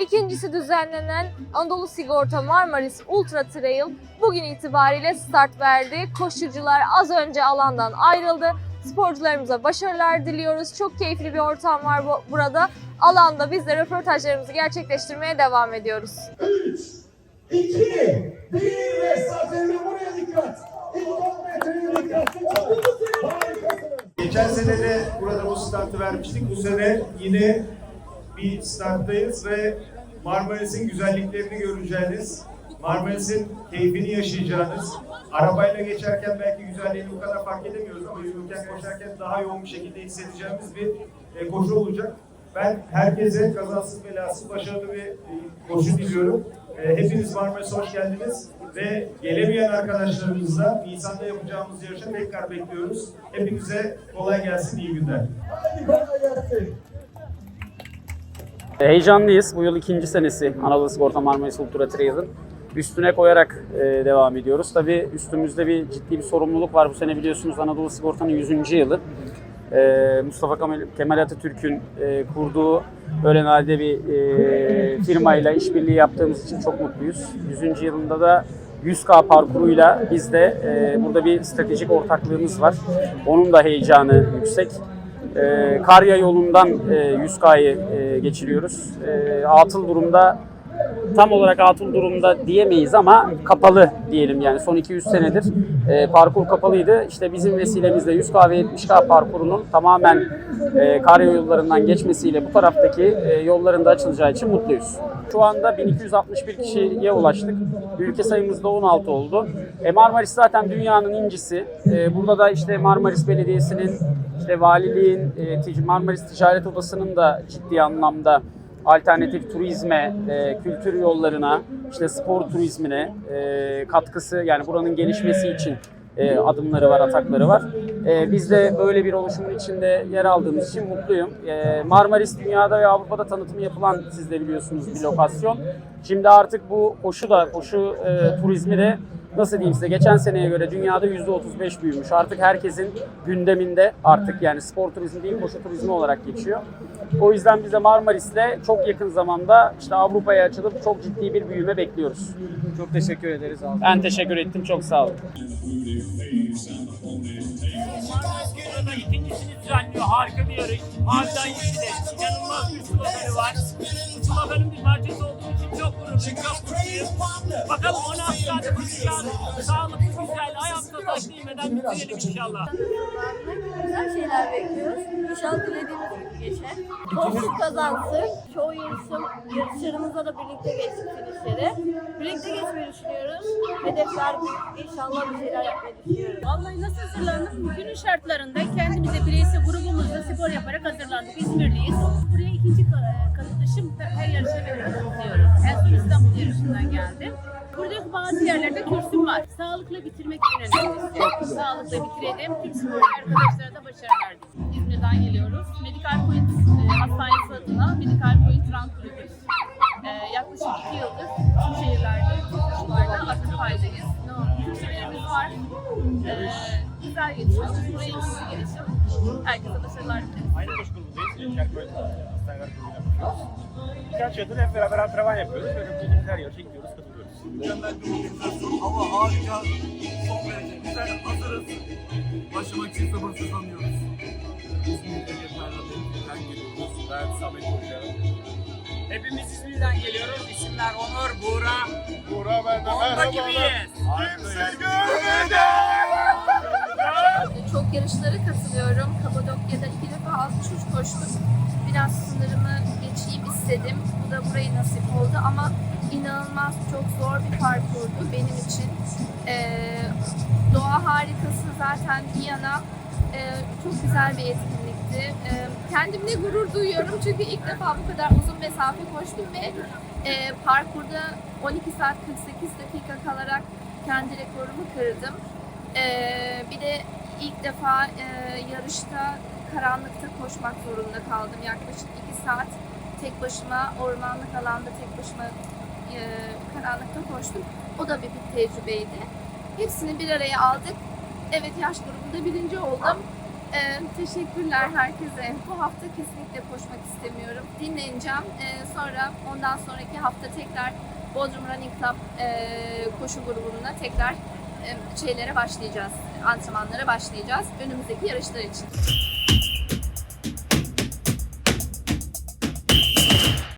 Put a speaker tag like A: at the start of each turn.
A: İkincisi düzenlenen Anadolu Sigorta Marmaris Ultra Trail bugün itibariyle start verdi. Koşucular az önce alandan ayrıldı. Sporcularımıza başarılar diliyoruz. Çok keyifli bir ortam var bu- burada. Alanda biz de röportajlarımızı gerçekleştirmeye devam ediyoruz.
B: 3, 2, 1 ve devri buraya dikkat. İlk 10 metreye dikkat. Harikasınız.
C: Geçen sene de burada bu startı vermiştik. Bu sene yine bir starttayız ve Marmaris'in güzelliklerini göreceğiniz, Marmaris'in keyfini yaşayacağınız, arabayla geçerken belki güzelliğini bu kadar fark edemiyoruz ama yürürken koşarken daha yoğun bir şekilde hissedeceğimiz bir e, koşu olacak. Ben herkese kazasız belasız başarılı bir e, koşu diliyorum. E, hepiniz Marmaris'e hoş geldiniz ve gelemeyen arkadaşlarımızla Nisan'da yapacağımız yarışa tekrar bekliyoruz. Hepinize kolay gelsin, iyi günler.
B: Haydi kolay gelsin.
D: Heyecanlıyız. Bu yıl ikinci senesi Anadolu Sigorta Marmaris Ultra Trail'ın. Üstüne koyarak e, devam ediyoruz. Tabii üstümüzde bir ciddi bir sorumluluk var. Bu sene biliyorsunuz Anadolu Sigorta'nın 100. yılı. E, Mustafa Kemal, Atatürk'ün e, kurduğu Ölenhal'de bir e, firmayla işbirliği yaptığımız için çok mutluyuz. 100. yılında da 100K parkuruyla biz de e, burada bir stratejik ortaklığımız var. Onun da heyecanı yüksek. E, Karya yolundan e, 100K'yı e, geçiriyoruz. E, atıl durumda tam olarak atıl durumda diyemeyiz ama kapalı diyelim yani son 200 senedir e, parkur kapalıydı. İşte bizim vesilemizle 100K ve 70K parkurunun tamamen e, Karya yollarından geçmesiyle bu taraftaki e, yolların da açılacağı için mutluyuz. Şu anda 1261 kişiye ulaştık. Ülke sayımız da 16 oldu. E, Marmaris zaten dünyanın incisi. E, burada da işte Marmaris Belediyesi'nin işte valiliğin, e, Marmaris Ticaret Odası'nın da ciddi anlamda alternatif turizme, e, kültür yollarına, işte spor turizmine e, katkısı yani buranın gelişmesi için adımları var, atakları var. Biz de böyle bir oluşumun içinde yer aldığımız için mutluyum. Marmaris dünyada ve Avrupa'da tanıtımı yapılan siz de biliyorsunuz bir lokasyon. Şimdi artık bu koşu da, koşu e, turizmi de nasıl diyeyim size geçen seneye göre dünyada %35 büyümüş. Artık herkesin gündeminde artık yani spor turizmi değil koşu turizmi olarak geçiyor. O yüzden biz de Marmaris'le çok yakın zamanda işte Avrupa'ya açılıp çok ciddi bir büyüme bekliyoruz.
E: Çok teşekkür ederiz abi.
D: Ben teşekkür ettim. Çok sağ olun.
F: Marmaris Gölü'nde ikincisini düzenliyor. Harika bir yarış. İnanılmaz bir sloganı var. Bu sloganın bir parçası olduğu için Bakalım 16 saate koşacağız. Sağlıklı, güzel, ayakta taş değmeden bitirelim inşallah.
G: Güzel şeyler bekliyoruz. İnşallah dilediğimiz gibi geçer. Dostluk kazansın. Çoğu yarışım, yarışlarımızda da birlikte geçtik finişleri. Birlikte geçmeyi düşünüyoruz. Hedefler. İnşallah bir şeyler yapmayı düşünüyoruz.
H: Vallahi nasıl hazırlandık? Günün şartlarında kendimize bireysel grubumuzla spor yaparak hazırlandık. İzmirliyiz. Buraya ikinci ka- katılışım her yarışa katılıyorum. En son İstanbul yarışından geldim. Buradaki bazı yerlerde kürsüm var. Sağlıkla bitirmek en önemlisi. Sağlıkla bitirelim. Tüm spor arkadaşlara da başarılar diliyorum. İzmir'den geliyoruz. Medical Point e, Hastanesi adına Medical Point Run Kulübü'yüz. E, yaklaşık iki yıldır tüm şehirlerde, tüm koşullarda aktif haldeyiz. Kürsülerimiz var. E, güzel gelişiyoruz. Buraya ikinci gelişim. Herkese başarılar.
E: Aynı koşu grubundayız. İlker Böyle hastaneler grubuyla yapıyoruz. Birkaç yıldır hep beraber antrenman yapıyoruz. Böyle bulduğumuz her yarışa gidiyoruz, katılıyoruz.
I: Mükemmel bir organizasyon. Hava harika. Son derece güzel. Hazırız. Başlamak için sabırsızlanıyoruz. İzmir'de Yeter'den geliyoruz. Ben Samet Hoca.
F: Hepimiz İzmir'den geliyoruz. İsimler Onur, Buğra.
I: Buğra ben de
F: Onda gibiyiz.
I: Kimse görmedi.
G: Yarışlara katılıyorum. Kapadokya'da iki defa alt uç koştum. Biraz sınırımı geçeyim istedim. Bu da burayı nasip oldu ama inanılmaz çok zor bir parkurdu benim için. Ee, doğa harikası zaten bir yana e, çok güzel bir etkinlikti. Ee, kendimle gurur duyuyorum çünkü ilk defa bu kadar uzun mesafe koştum ve e, parkurda 12 saat 48 dakika kalarak kendi rekorumu kırdım. Ee, bir de ilk defa e, yarışta karanlıkta koşmak zorunda kaldım. Yaklaşık 2 saat tek başıma ormanlık alanda tek başıma e, karanlıkta koştum. O da bir, bir tecrübeydi. Hepsini bir araya aldık. Evet yaş grubunda birinci oldum. Ee, teşekkürler herkese. Bu hafta kesinlikle koşmak istemiyorum. Dinleneceğim. Ee, sonra ondan sonraki hafta tekrar Bodrum Running Club e, koşu grubunda tekrar şeylere başlayacağız. Antrenmanlara başlayacağız. Önümüzdeki yarışlar için.